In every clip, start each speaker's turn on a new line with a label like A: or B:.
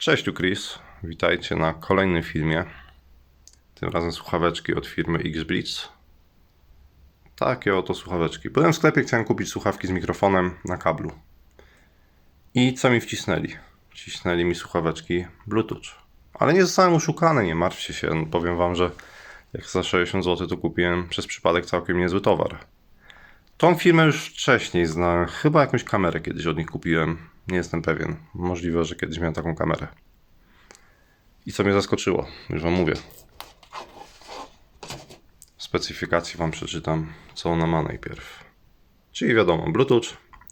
A: Cześć, tu Chris. Witajcie na kolejnym filmie. Tym razem słuchaweczki od firmy X-Blitz. Takie oto słuchaweczki. Byłem w sklepie, chciałem kupić słuchawki z mikrofonem na kablu. I co mi wcisnęli? Wcisnęli mi słuchaweczki Bluetooth. Ale nie zostałem oszukany, nie martwcie się. Powiem wam, że jak za 60 zł to kupiłem przez przypadek całkiem niezły towar. Tą firmę już wcześniej znałem. Chyba jakąś kamerę kiedyś od nich kupiłem. Nie jestem pewien. Możliwe, że kiedyś miałem taką kamerę. I co mnie zaskoczyło? Już wam mówię. Specyfikacji wam przeczytam, co ona ma najpierw. Czyli wiadomo, Bluetooth,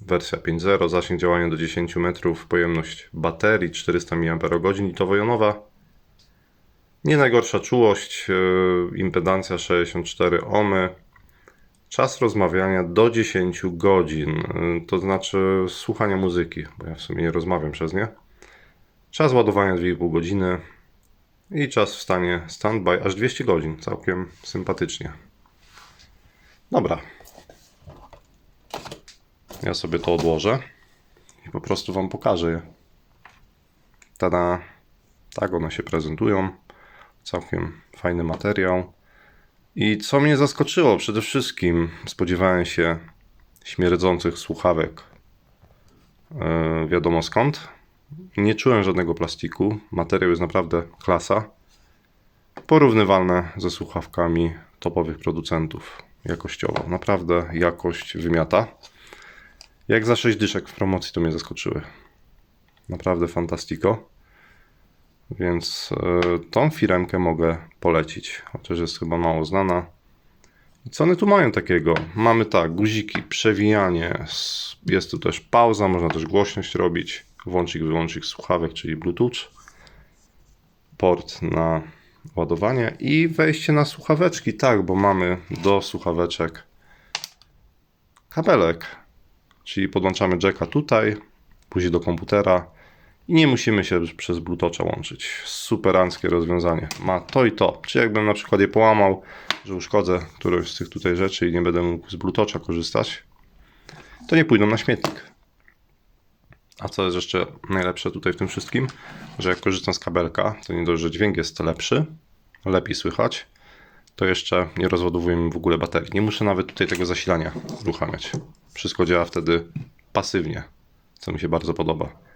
A: wersja 5.0, zasięg działania do 10 metrów, pojemność baterii 400 mAh, litowo-jonowa. Nie najgorsza czułość, yy, impedancja 64 ohmy, Czas rozmawiania do 10 godzin, y, to znaczy słuchania muzyki, bo ja w sumie nie rozmawiam przez nie. Czas ładowania 2,5 godziny i czas w stanie standby aż 200 godzin. Całkiem sympatycznie. Dobra. Ja sobie to odłożę i po prostu Wam pokażę je. Tada! Tak one się prezentują. Całkiem fajny materiał. I co mnie zaskoczyło przede wszystkim, spodziewałem się śmierdzących słuchawek. E, wiadomo skąd. Nie czułem żadnego plastiku. Materiał jest naprawdę klasa. Porównywalne ze słuchawkami topowych producentów jakościowo. Naprawdę jakość wymiata. Jak za 6 dyszek w promocji to mnie zaskoczyły. Naprawdę fantastiko. Więc e, tą firemkę mogę polecić, chociaż jest chyba mało znana. I co one tu mają takiego? Mamy tak, guziki, przewijanie, jest tu też pauza, można też głośność robić, włączyk, wyłączyk słuchawek, czyli Bluetooth, port na ładowanie i wejście na słuchaweczki, tak, bo mamy do słuchaweczek kabelek, czyli podłączamy jacka tutaj, później do komputera, i nie musimy się przez Bluetootha łączyć. Superanckie rozwiązanie. Ma to i to. Czy jakbym na przykład je połamał, że uszkodzę którąś z tych tutaj rzeczy i nie będę mógł z Bluetootha korzystać, to nie pójdą na śmietnik. A co jest jeszcze najlepsze tutaj w tym wszystkim, że jak korzystam z kabelka, to nie dość, że dźwięk jest lepszy, lepiej słychać, to jeszcze nie rozładowuje mi w ogóle baterii. Nie muszę nawet tutaj tego zasilania uruchamiać. Wszystko działa wtedy pasywnie, co mi się bardzo podoba.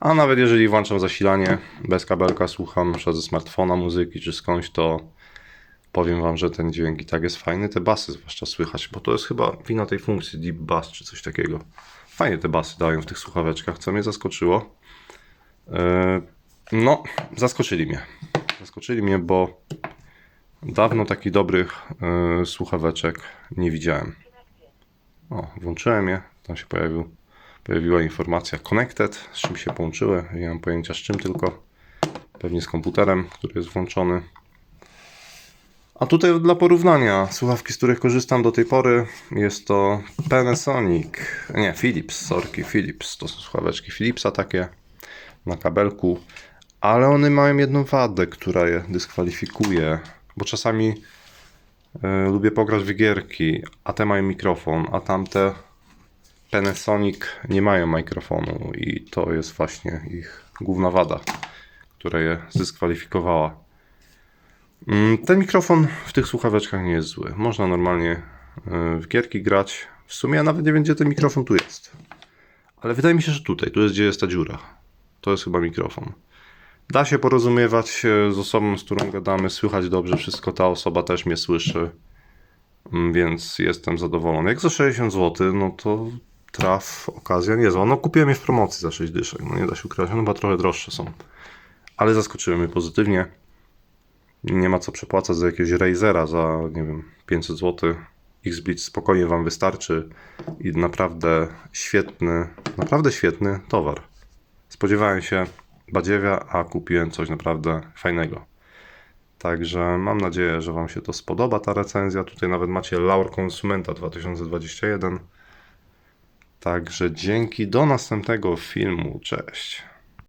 A: A nawet jeżeli włączam zasilanie bez kabelka, słucham na ze smartfona muzyki czy skądś, to powiem wam, że ten dźwięk i tak jest fajny. Te basy zwłaszcza słychać, bo to jest chyba wina tej funkcji Deep Bass czy coś takiego. Fajnie te basy dają w tych słuchaweczkach, co mnie zaskoczyło. Yy, No, zaskoczyli mnie. Zaskoczyli mnie, bo dawno takich dobrych yy, słuchaweczek nie widziałem. O, włączyłem je, tam się pojawił pojawiła informacja Connected, z czym się połączyły. Nie mam pojęcia z czym tylko. Pewnie z komputerem, który jest włączony. A tutaj dla porównania, słuchawki, z których korzystam do tej pory, jest to Panasonic, nie, Philips, sorki, Philips. To są słuchaweczki Philipsa takie na kabelku, ale one mają jedną wadę, która je dyskwalifikuje, bo czasami y, lubię pograć w gierki, a te mają mikrofon, a tamte Panasonic nie mają mikrofonu i to jest właśnie ich główna wada, która je zdyskwalifikowała. Mm, Ten mikrofon w tych słuchaweczkach nie jest zły. Można normalnie y, w gierki grać. W sumie ja nawet nie wiem, gdzie ten mikrofon tu jest. Ale wydaje mi się, że tutaj, tu jest gdzie jest ta dziura. To jest chyba mikrofon. Da się porozumiewać e, z osobą, z którą gadamy, słychać dobrze wszystko, ta osoba też mnie słyszy. Mm, więc jestem zadowolony. Jak za 60 zł, no to traf, okazja niezła. No kupiłem je w promocji za 6 dyszek, no nie da się ukryć, no chyba trochę droższe są. Ale zaskoczyły mnie pozytywnie. Nie ma co przepłacać za jakiegoś Razera za, nie wiem, 500 zł. X-Blitz spokojnie Wam wystarczy i naprawdę świetny, naprawdę świetny towar. Spodziewałem się badziewia, a kupiłem coś naprawdę fajnego. Także mam nadzieję, że Wam się to spodoba ta recenzja. Tutaj nawet macie Laur Konsumenta 2021. Także dzięki do następnego filmu. Cześć.